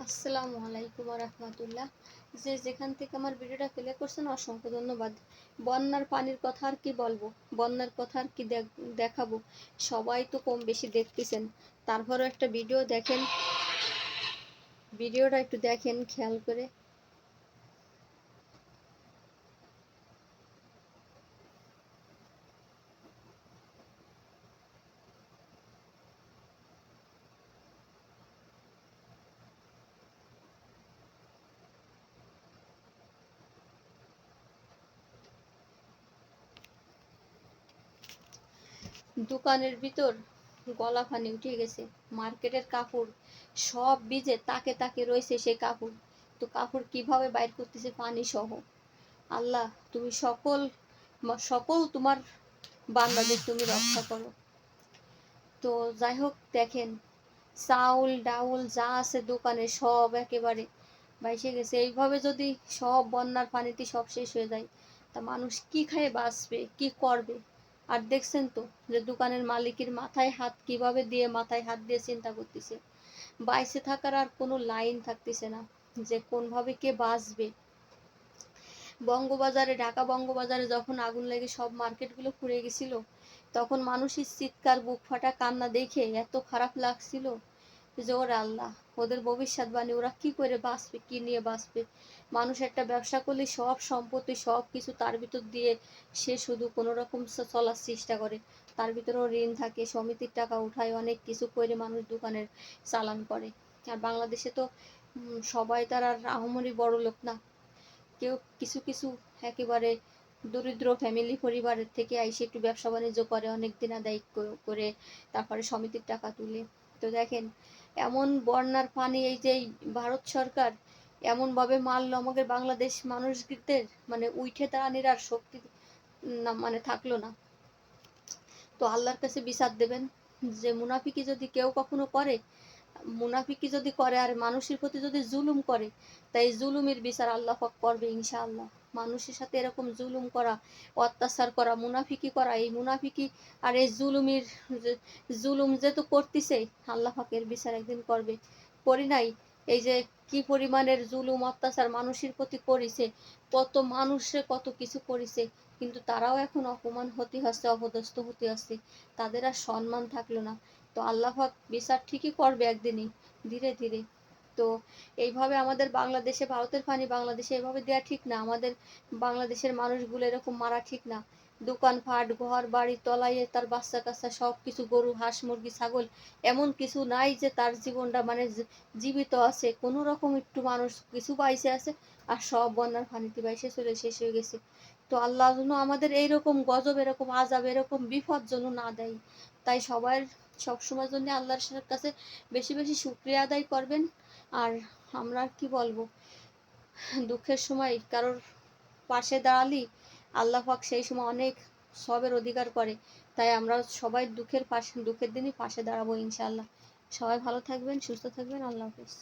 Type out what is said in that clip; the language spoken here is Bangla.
আসসালামু আলাইকুম রহমতুল্লাহ। যে যেখান থেকে আমার ভিডিওটা প্লে করছেন, অসংখ্য ধন্যবাদ। বন্যার পানির কথা আর কি বলব? বন্যার কথা আর কি দেখ- দেখাবো? সবাই তো কম বেশি দেখতেছেন। তারপরও একটা ভিডিও দেখেন। ভিডিওটা একটু দেখেন, খেয়াল করে। দোকানের ভিতর গলা ফানি উঠে গেছে। মার্কেটের কাপড় সব ভিজে তাকে তাকে রয়েছে সেই কাপড়। তো কাপড় কীভাবে বাইর করতেছে পানি সহ? আল্লাহ, তুমি সকল সকল তোমার বান্দাদের তুমি রক্ষা করো। তো যাই হোক, দেখেন চাউল, ডাউল যা আছে দোকানে সব একেবারে বাইসে গেছে। এইভাবে যদি সব বন্যার পানিতে সব শেষ হয়ে যায়, তা মানুষ কি খায় বাঁচবে, কি করবে? আর দেখছেন তো যে দোকানের মালিকের মাথায় হাত কীভাবে দিয়ে মাথায় হাত দিয়ে চিন্তা করতেছে। বাইসে থাকার আর কোনো লাইন থাকতেছে না যে কোনভাবে কে বাঁচবে। বঙ্গবাজারে, ঢাকা বঙ্গবাজারে যখন আগুন লেগে সব মার্কেটগুলো পুড়ে গেছিল, তখন মানুষের চিৎকার, বুক ফাটা, কান্না দেখে এত খারাপ লাগছিল যে ওর আল্লাহ। ওদের ভবিষ্যৎবাণী ওরা কি করে বাঁচবে, কি নিয়ে বাঁচবে? মানুষ একটা ব্যবসা করলে সব সম্পত্তি, সব কিছু তার ভিতর দিয়ে সে শুধু কোনো রকম চলার চেষ্টা করে। তার ভিতরেও ঋণ থাকে, সমিতির টাকা উঠায়, অনেক কিছু করে মানুষ দোকানের চালান করে। আর বাংলাদেশে তো সবাই তার আর আহমরি বড় লোক না। কেউ কিছু কিছু একেবারে দরিদ্র ফ্যামিলি পরিবারের থেকে আইসে একটু ব্যবসা বাণিজ্য করে, অনেক দিন আদায় ক- করে তারপরে সমিতির টাকা তুলে। তো দেখেন, এমন বন্যার পানি এই যে ভারত সরকার এমন এমনভাবে মারলো আমাদের বাংলাদেশ মানুষদের মানে উঠে দাঁড়ানির আর শক্তি না মানে থাকল না। তো আল্লাহর কাছে বিচার দেবেন যে মুনাফিকি যদি কেউ কখনো করে মুনাফিকি যদি করে আর মানুষের প্রতি যদি জুলুম করে, তাই জুলুমের বিচার আল্লাহ পাক করবে ইনশাআল্লাহ। মানুষের সাথে এরকম জুলুম করা, অত্যাচার করা মুনাফিকি করা, এই মুনাফিকি আর এই জুলুমের যে, জুলুম যেহেতু করতেছে, আল্লাহ পাকের বিচার একদিন করবে। করি নাই, এই যে কি পরিমাণের জুলুম, অত্যাচার মানুষের প্রতি করেছে, কত মানুষে কত কিছু করেছে, কিন্তু তারাও এখন অপমান হতে হচ্ছে অপদস্থ হতে হচ্ছে তাদের আর সম্মান থাকল না। তো আল্লাহ বিচার ঠিকই করবে একদিনই, ধীরে ধীরে। তো এইভাবে আমাদের বাংলাদেশে, ভারতের পানি বাংলাদেশে এভাবে দেওয়া ঠিক না। আমাদের বাংলাদেশের মানুষগুলো এরকম মারা ঠিক না। দোকানপাট ঘর, বাড়ি তলাইয়ে তার বাচ্চা কাচ্চা সব কিছু, গরু, হাঁস, মুরগি, ছাগল, এমন কিছু নাই যে তার জীবনটা মানে জীবিত আছে। কোনো রকম একটু মানুষ কিছু বাইসে আছে আর সব বন্যার পানিতে বাইসে চলে শেষ হয়ে গেছে। তো আল্লাহ যেন আমাদের এইরকম গজব, এরকম আজাব এরকম বিপদ যেন না দেয়। তাই সবার সবসময়ের জন্য আল্লাহর কাছে বেশি বেশি শুক্রিয়া আদায় করবেন। আর আমরা কি বলব? দুঃখের সময় কারোর পাশে দাঁড়ালি আল্লাহ পাক সেই সময় অনেক সবের অধিকার করে। তাই আমরা সবাই দুঃখের পাশে দুঃখের দিনই পাশে দাঁড়াবো ইনশাল্লাহ সবাই ভালো থাকবেন, সুস্থ থাকবেন। আল্লাহ হাফিজ।